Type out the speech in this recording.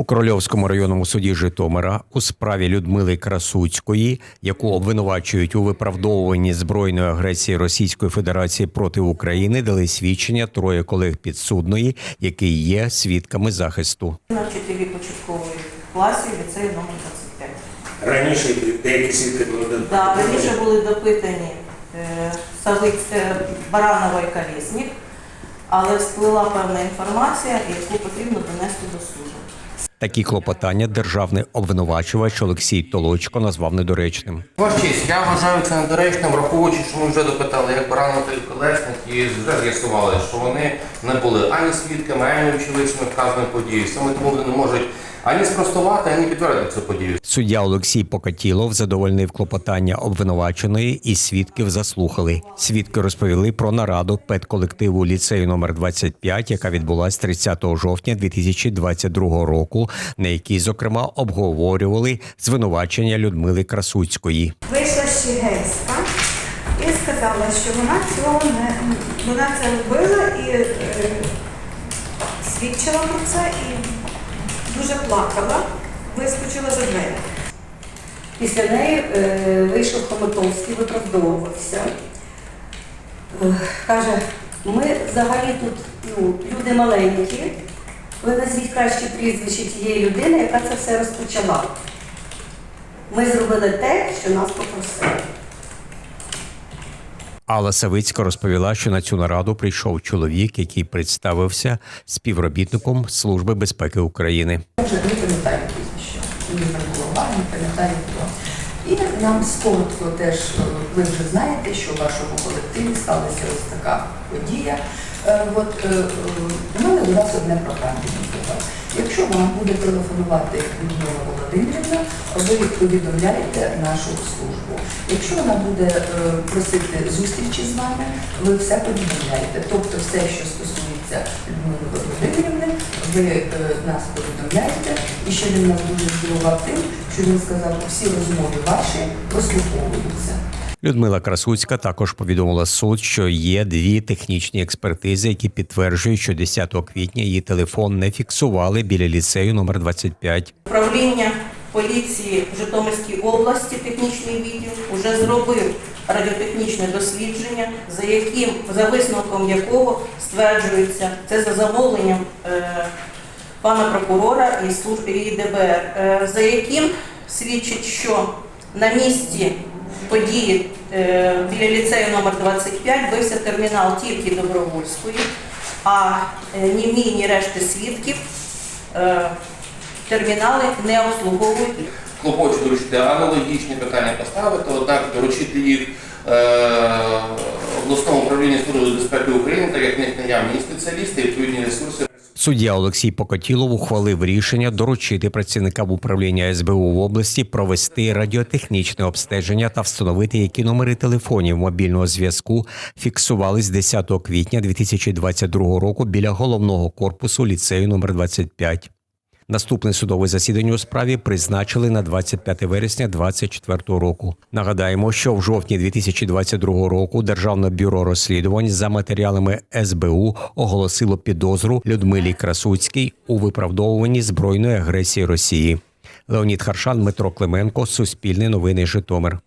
У Корольовському районному суді Житомира у справі Людмили Красуцької, яку обвинувачують у виправдовуванні збройної агресії Російської Федерації проти України, дали свідчення троє колег підсудної, які є свідками захисту. На вчителі початкової класів ліцею номер 25. Раніше деякі свідки були до- Да, раніше були допитані е, Савиць, е, Баранова і Колєснік, але всплила певна інформація, яку потрібно донести до суду. Такі клопотання державний обвинувачувач Олексій Толочко назвав недоречним. Ваш честь, я вважаю це недоречним, враховуючи, що ми вже допитали як і Колесник, і вже з'ясували, що вони не були ані свідками, ані очевидцями вказаної події. Саме тому вони не можуть ані спростувати, ані підтвердити цю подію. Суддя Олексій Покатілов задовольнив клопотання обвинуваченої і свідків заслухали. Свідки розповіли про нараду педколективу ліцею номер 25, яка відбулась 30 жовтня 2022 року, на якій, зокрема, обговорювали звинувачення Людмили Красуцької. Вийшла Щегельська і сказала, що вона цього не вона це робила і е, свідчила про це і дуже плакала, вискочила за двері. Після неї е, вийшов Хомутовський, виправдовувався. Е, каже, ми взагалі тут ну, люди маленькі, ви назвіть краще прізвище тієї людини, яка це все розпочала. Ми зробили те, що нас попросили. Алла Савицька розповіла, що на цю нараду прийшов чоловік, який представився співробітником Служби безпеки України. Я вже не пам'ятаю прізвище. Мені не було уваги, не пам'ятаю хто. І нам скоротко теж, е, ви вже знаєте, що в вашому колективі сталася ось така подія. Е, От е, у мене до вас одне прохання. Якщо вам буде телефонувати Людмила Володимирівна, ви повідомляєте нашу службу. Якщо вона буде е, просити зустрічі з вами, ви все повідомляєте. Тобто все, що стосується Людмили Володимирівни, ви нас повідомляєте. І ще він нас дуже здивував тим, що він сказав, що всі розмови ваші прослуховуються. Людмила Красуцька також повідомила суд, що є дві технічні експертизи, які підтверджують, що 10 квітня її телефон не фіксували біля ліцею номер 25. Управління поліції в Житомирській області, технічний відділ, вже зробив радіотехнічне дослідження, за яким за висновком якого стверджується це за замовленням е, пана прокурора і служби і ДБР, е, за яким свідчить, що на місці події е, біля ліцею номер 25 бився термінал тільки Добровольської, а е, ні мій, ні решти свідків е, термінали не обслуговують. Клопочу доручити аналогічні питання поставити, однак доручити їх обласному управлінню Служби безпеки України, так як в них наявні спеціалісти, відповідні ресурси. Суддя Олексій Покотілов ухвалив рішення доручити працівникам управління СБУ в області провести радіотехнічне обстеження та встановити, які номери телефонів мобільного зв'язку фіксувались 10 квітня 2022 року біля головного корпусу ліцею номер 25. Наступне судове засідання у справі призначили на 25 вересня 2024 року. Нагадаємо, що в жовтні 2022 року Державне бюро розслідувань за матеріалами СБУ оголосило підозру Людмилі Красуцькій у виправдовуванні збройної агресії Росії. Леонід Харшан, Дмитро Клименко, Суспільне новини Житомир.